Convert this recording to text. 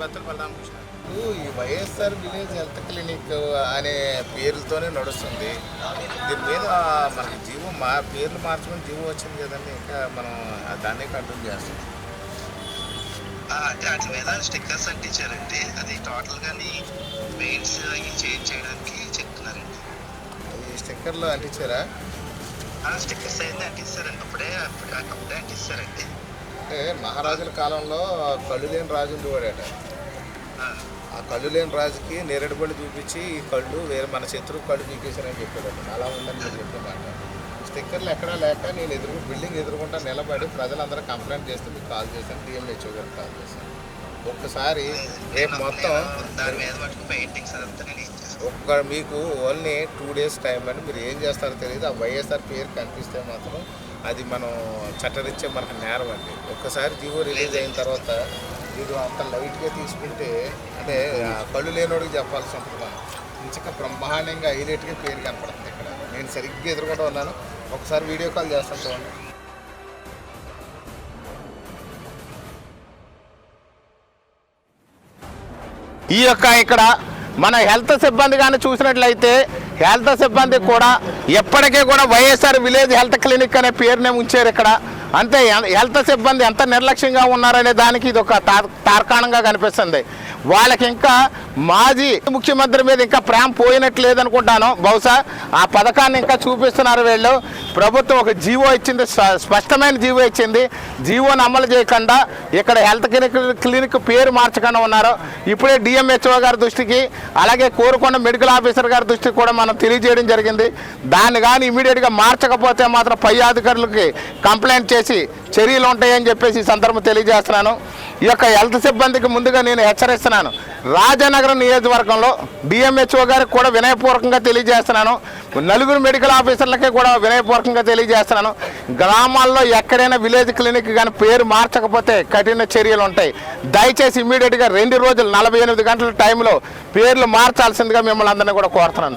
బలరామకృష్ణ ఈ YSR village health clinic అనే పేర్లతోనే నడుస్తుంది. దీని మీద మనకి జీవో మా పేర్లు మార్చుకొని జీవో వచ్చింది కదండి ఇంకా మనం దాన్నే కంటిన్యూ చేస్తాం. అంటే వాటి మీద స్టిక్కర్స్ అంటించారండి. అది టోటల్ గాని పెయింట్స్ అవి చేంజ్ చేయడానికి చెప్తున్నారండి. ఈ స్టిక్కర్లు అంటించారా? స్టిక్కర్స్ అయితే అంటిస్తారండి. అప్పుడే అప్పుడే అప్పుడే అంటిస్తారండి. అంటే మహారాజుల కాలంలో కళ్ళు లేని రాజు ఉండేవాడట. ఆ, కళ్ళు లేని రాజుకి నేరేడు పళ్ళు చూపించి ఈ కళ్ళు వేరే మన శత్రువు కళ్ళు చూపించారని చెప్పాడు అలా ఉందని నేను చెప్పిన మాట. స్టిక్కర్లు ఎక్కడా లేక నేను ఎదురు బిల్డింగ్ ఎదురుకుంటా నిలబడి ప్రజలందరూ కంప్లైంట్ చేస్తే మీకు కాల్ చేశాను. డిఎంహెచ్ఓ గారికి కాల్ చేశాను. ఒక్కసారి రేపు మొత్తం ఒక్క మీకు ఓన్లీ టూ డేస్ టైం అని మీరు ఏం చేస్తారో తెలియదు. ఆ వైఎస్ఆర్ పేరు కనిపిస్తే మాత్రం అది మనం చట్టరీత్యా మనకు నేరం అండి. ఒక్కసారి జీవో రిలీజ్ అయిన తర్వాత ఇది అంత లైట్గా తీసుకుంటే అంటే కళ్ళు లేనోడికి చెప్పాల్సి ఉంటుంది మనం. ఇంచక బ్రహ్మాండంగా హైలైట్గా పేరు కనపడుతుంది ఇక్కడ. నేను సరిగ్గా ఎదుర్కొంటూ ఉన్నాను. ఒకసారి వీడియో కాల్ చేస్తాను చూడండి. ఈ యొక్క ఇక్కడ మన హెల్త్ సిబ్బంది కానీ చూసినట్లయితే హెల్త్ సిబ్బంది కూడా ఎప్పటికీ కూడా వైఎస్ఆర్ విలేజ్ హెల్త్ క్లినిక్ అనే పేరునే ఉంచారు ఇక్కడ. అంతే హెల్త్ సిబ్బంది ఎంత నిర్లక్ష్యంగా ఉన్నారనే దానికి ఇది ఒక తార్- తార్కాణంగా కనిపిస్తుంది. వాళ్ళకి ఇంకా మాజీ ముఖ్యమంత్రి మీద ఇంకా ప్రేమ పోయినట్లు లేదనుకుంటాను బహుశా ఆ పథకాన్ని ఇంకా చూపిస్తున్నారు వీళ్ళు. ప్రభుత్వం ఒక జీవో ఇచ్చింది స్పష్టమైన జీవో ఇచ్చింది. జీవోని అమలు చేయకుండా ఇక్కడ హెల్త్ క్లినిక్ క్లినిక్ పేరు మార్చకుండా ఉన్నారు. ఇప్పుడే డిఎంహెచ్ఓ గారి దృష్టికి అలాగే కోరుకొండ మెడికల్ ఆఫీసర్ గారి దృష్టికి కూడా మనం తెలియజేయడం జరిగింది. దాన్ని కానీ ఇమీడియట్గా మార్చకపోతే మాత్రం పై అధికారులకి కంప్లైంట్ చేసి చర్యలు ఉంటాయని చెప్పేసి ఈ సందర్భం తెలియజేస్తున్నాను. ఈ యొక్క హెల్త్ సిబ్బందికి ముందుగా నేను హెచ్చరిస్తున్నాను. రాజనగరం నియోజకవర్గంలో డిఎంహెచ్ఓ గారికి కూడా వినయపూర్వకంగా తెలియజేస్తున్నాను. నలుగురు మెడికల్ ఆఫీసర్లకి కూడా వినయపూర్వకంగా తెలియజేస్తున్నాను. గ్రామాల్లో ఎక్కడైనా విలేజ్ క్లినిక్ కానీ పేరు మార్చకపోతే కఠిన చర్యలు ఉంటాయి. దయచేసి ఇమ్మీడియట్గా రెండు రోజులు నలభై ఎనిమిది గంటల టైంలో పేర్లు మార్చాల్సిందిగా మిమ్మల్ని అందరినీ కూడా కోరుతున్నాను.